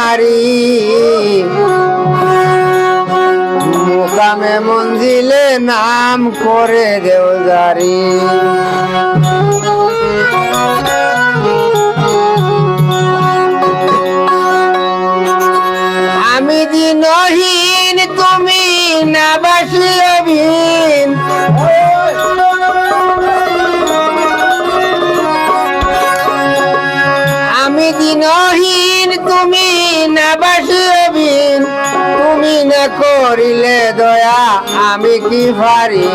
তোমারি মুকামে মঞ্জিলে নাম করে দেও জারি আমি দিনহীন তুমি না বাসিয়বিন আমি দিনহীন তুমি না বাসবিন তুমি না করিলে দয়া, আমি কি পারি?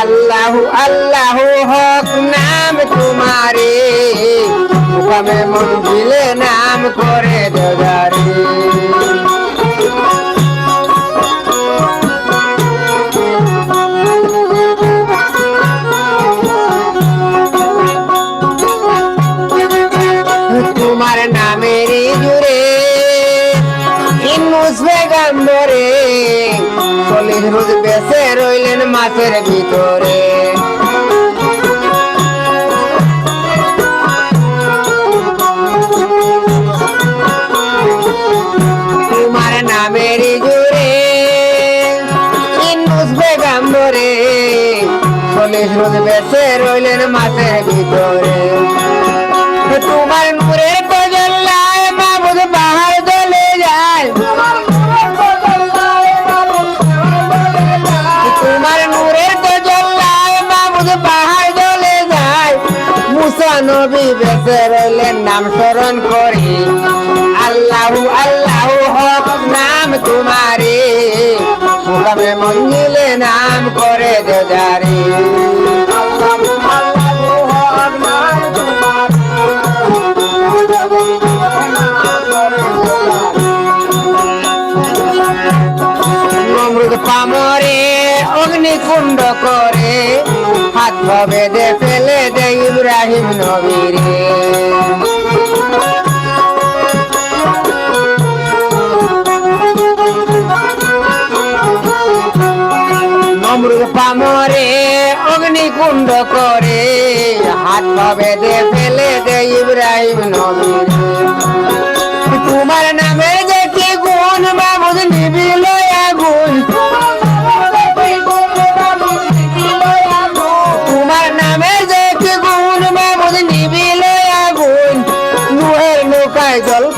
আল্লাহ আল্লাহ হক নাম তোমারে মন দিলে নাম করে দাদারে। তোমার নামের জুড়ে ইনুস চল্লিশ রোজ বেসে রইলেন মাছের ভিতরে। তোমার নামের জুড়ে ইনুস বেগাম্বরে চল্লিশ রোজ বেসে রইলেন মাছের ভিতরে। নবী বেঁচে রইলেন নাম স্মরণ করি। আল্লাহু আল্লাহু হক নাম তোমারে। মুখামে মঞ্জিলে নাম করে দে পামরে অগ্নিকুণ্ড করে। হাত বেঁধে ফেলে দে ইব্রাহিম নবীরে। নমরুদ পামরে অগ্নিকুণ্ড করে। হাত বেঁধে ফেলে দে ইব্রাহিম নবীরে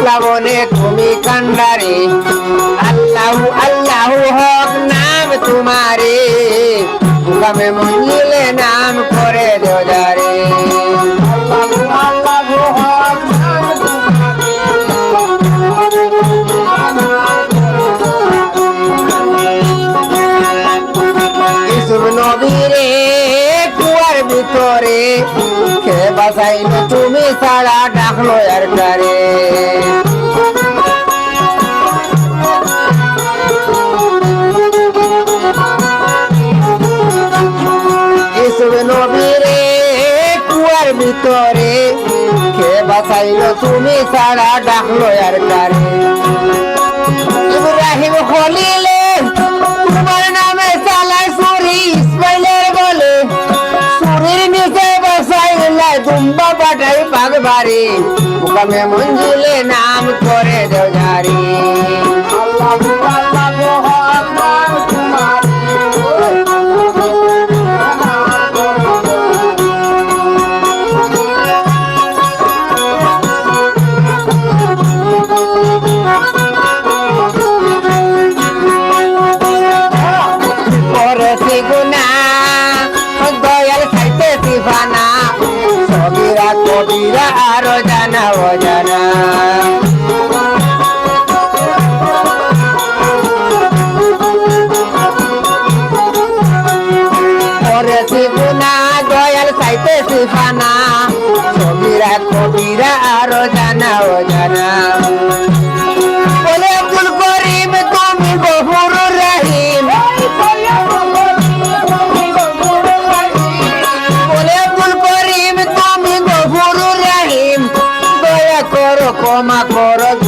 প্লাবনে তুমি কান্ডারে। আল্লাহ আল্লাহ হক নাম তোমারে। মুখামে মঞ্জিলে ভিতরে কে বাসাইলো তুমি সারা ডাকলো আর কারে নবীরে কুয়ার ভিতরে কে বাসাইলো তুমি সারা ডাকলো আর কারে দুম্বা পাঠাই পাগবারি মুখামে মঞ্জুলে নাম করে দেও জারি আল্লাহু আল্লাহু জানা অজানা। করেছি গুনা দয়াল দিবানা সবিরা কবিরা আরও জানা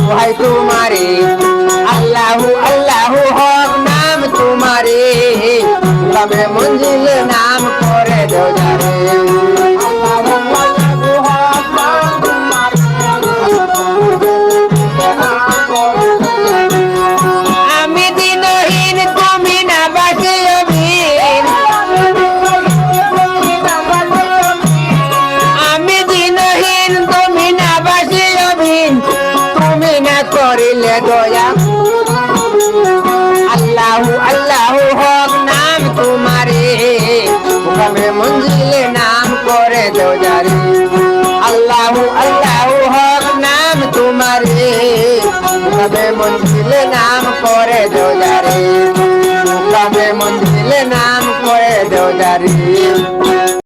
দুহাই তোমারে। আল্লাহু আল্লাহু হক নাম তোমারে। তবে মঞ্জিল নাম করে দো হক